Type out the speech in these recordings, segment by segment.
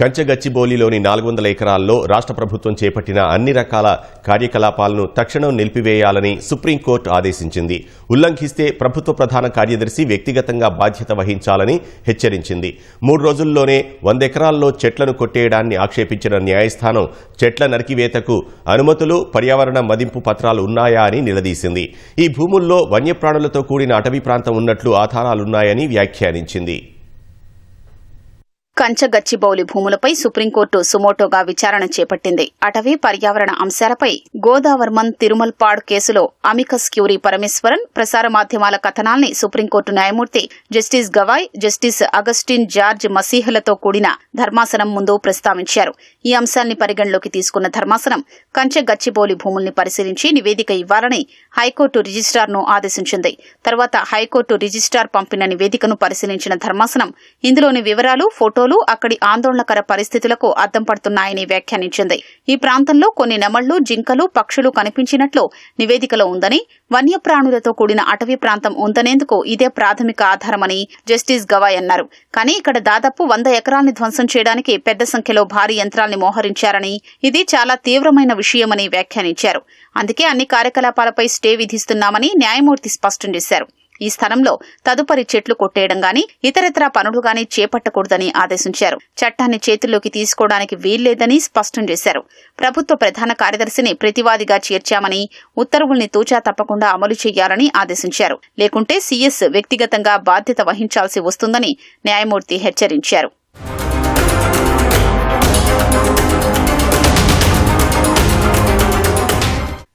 కంచగచ్చిబౌలిలోని నాలుగు వందల ఎకరాల్లో రాష్ట్ర ప్రభుత్వం చేపట్టిన అన్ని రకాల కార్యకలాపాలను తక్షణం నిలిపివేయాలని సుప్రీంకోర్టు ఆదేశించింది. ఉల్లంఘిస్తే ప్రభుత్వ ప్రధాన కార్యదర్శి వ్యక్తిగతంగా బాధ్యత వహించాలని హెచ్చరించింది. మూడు రోజుల్లోనే వంద ఎకరాల్లో చెట్లను కొట్టేయడాన్ని ఆక్షేపించిన న్యాయస్థానం చెట్ల నరికివేతకు అనుమతులు పర్యావరణ మదింపు పత్రాలు ఉన్నాయా అని నిలదీసింది. ఈ భూముల్లో వన్యప్రాణులతో కూడిన అటవీ ప్రాంతం ఉన్నట్లు ఆధారాలున్నాయని వ్యాఖ్యానించింది. కంచగచ్చిబౌలి భూములపై సుప్రీంకోర్టు సుమోటోగా విచారణ చేపట్టింది. అటవీ పర్యావరణ అంశాలపై గోదావర్మన్ తిరుమల్పాడ్ కేసులో అమికస్ క్యూరీ పరమేశ్వరన్ ప్రసార మాధ్యమాల కథనాల్ని సుప్రీంకోర్టు న్యాయమూర్తి justice Gavai justice Augustine George మసీహలతో కూడిన ధర్మాసనం ముందు ప్రస్తావించారు. ఈ అంశాన్ని పరిగణలోకి తీసుకున్న ధర్మాసనం కంచగచ్చిబౌలి భూముల్ని పరిశీలించి నివేదిక ఇవ్వాలని హైకోర్టు రిజిస్ట్రార్ను ఆదేశించింది. తర్వాత హైకోర్టు రిజిస్ట్రార్ పంపిన నివేదికను పరిశీలించిన ధర్మాసనం ఇందులోని వివరాలు ఫోటోలు అక్కడి ఆందోళనకర పరిస్థితులకు అద్దం పడుతున్నాయని వ్యాఖ్యానించింది. ఈ ప్రాంతంలో కొన్ని నెమళ్ళు జింకలు పక్షులు కనిపించినట్లు నివేదికలో ఉందని వన్యప్రాణులతో కూడిన అటవీ ప్రాంతం ఉందనేందుకు ఇదే ప్రాథమిక ఆధారమని జస్టిస్ గవాయ్ అన్నారు. కానీ ఇక్కడ దాదాపు వంద ఎకరాల్ని ధ్వంసం చేయడానికి పెద్ద సంఖ్యలో భారీ యంత్రాల్ని మోహరించారని ఇది చాలా తీవ్రమైన విషయమని వ్యాఖ్యానించారు. అందుకే అన్ని కార్యకలాపాలపై స్టే విధిస్తున్నామని న్యాయమూర్తి స్పష్టం చేశారు. ఈ స్థలంలో తదుపరి చెట్లు కొట్టేయడం గాని ఇతరత్ర పనులు గాని చేపట్టకూడదని ఆదేశించారు. చట్టాన్ని చేతుల్లోకి తీసుకోవడానికి వీల్లేదని స్పష్టం చేశారు. ప్రభుత్వ ప్రధాన కార్యదర్శిని ప్రతివాదిగా చేర్చామని ఉత్తర్వుల్ని తూచా తప్పకుండా అమలు చేయాలని ఆదేశించారు. లేకుంటే సీఎస్ వ్యక్తిగతంగా బాధ్యత వహించాల్సి వస్తుందని న్యాయమూర్తి హెచ్చరించారు.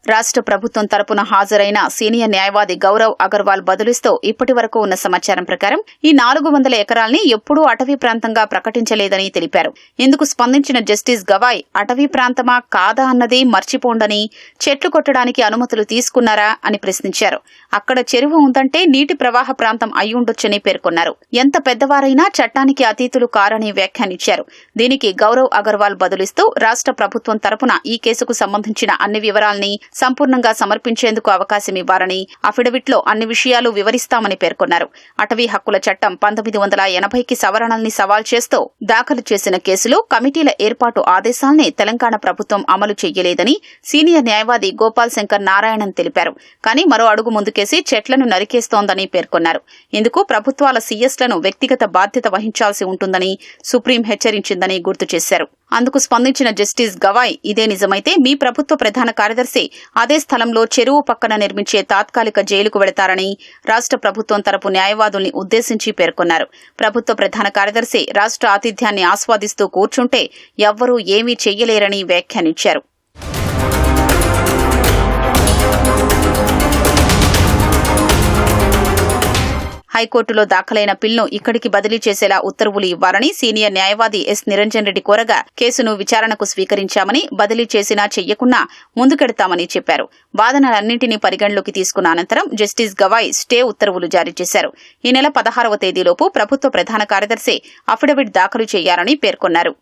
రాష్ట్ర ప్రభుత్వం తరపున హాజరైన సీనియర్ న్యాయవాది గౌరవ్ అగర్వాల్ బదులిస్తూ ఇప్పటి వరకు ఉన్న సమాచారం ప్రకారం ఈ నాలుగు వందల ఎకరాల్ని ఎప్పుడూ అటవీ ప్రాంతంగా ప్రకటించలేదని తెలిపారు. ఇందుకు స్పందించిన జస్టిస్ గవాయ్ అటవీ ప్రాంతమా కాదా అన్నది మర్చిపోండని చెట్లు కొట్టడానికి అనుమతులు తీసుకున్నారా అని ప్రశ్నించారు. అక్కడ చెరువు ఉందంటే నీటి ప్రవాహ ప్రాంతం అయ్యుండొచ్చని పేర్కొన్నారు. ఎంత పెద్దవారైనా చట్టానికి అతీతులు కారని వ్యాఖ్యానించారు. దీనికి గౌరవ్ అగర్వాల్ బదులిస్తూ రాష్ట్ర ప్రభుత్వం తరపున ఈ కేసుకు సంబంధించిన అన్ని వివరాల్ని సంపూర్ణంగా సమర్పించేందుకు అవకాశం ఇవ్వాలని అఫిడవిట్లో అన్ని విషయాలు వివరిస్తామని పేర్కొన్నారు. అటవీ హక్కుల చట్టం పంతొమ్మిది వందల ఎనభైకి సవరణల్ని సవాల్ చేస్తూ దాఖలు చేసిన కేసులో కమిటీల ఏర్పాటు ఆదేశాల్ని తెలంగాణ ప్రభుత్వం అమలు చేయలేదని సీనియర్ న్యాయవాది గోపాల్ శంకర్ నారాయణన్ తెలిపారు. కానీ మరో అడుగు ముందుకేసి చెట్లను నరికేస్తోందని పేర్కొన్నారు. ఇందుకు ప్రభుత్వాల సీఎస్లను వ్యక్తిగత బాధ్యత వహించాల్సి ఉంటుందని సుప్రీం హెచ్చరించిందని గుర్తు చేశారు. అందుకు స్పందించిన జస్టిస్ గవాయ్ ఇదే నిజమైతే మీ ప్రభుత్వ ప్రధాన కార్యదర్శి అదే స్థలంలో చెరువు పక్కన నిర్మించే తాత్కాలిక జైలుకు వెళతారని రాష్ట్ర ప్రభుత్వం తరపు న్యాయవాదుల్ని ఉద్దేశించి పేర్కొన్నారు. ప్రభుత్వ ప్రధాన కార్యదర్శి రాష్ట్ర ఆతిథ్యాన్ని ఆస్వాదిస్తూ కూర్చుంటే ఎవ్వరూ ఏమీ చెయ్యలేరని వ్యాఖ్యానించారు. హైకోర్టులో దాఖలైన పిల్ను ఇక్కడికి బదిలీ చేసేలా ఉత్తర్వులు ఇవ్వాలని సీనియర్ న్యాయవాది ఎస్ నిరంజన్ రెడ్డి కోరగా కేసును విచారణకు స్వీకరించామని బదిలీ చేసినా చెయ్యకున్నా ముందుకెడతామని చెప్పారు. వాదనలన్నింటినీ పరిగణలోకి తీసుకున్న అనంతరం జస్టిస్ గవాయ్ స్టే ఉత్తర్వులు జారీ చేశారు. ఈ నెల పదహారవ తేదీలోపు ప్రభుత్వ ప్రధాన కార్యదర్శి అఫిడవిట్ దాఖలు చేయాలని పేర్కొన్నారు.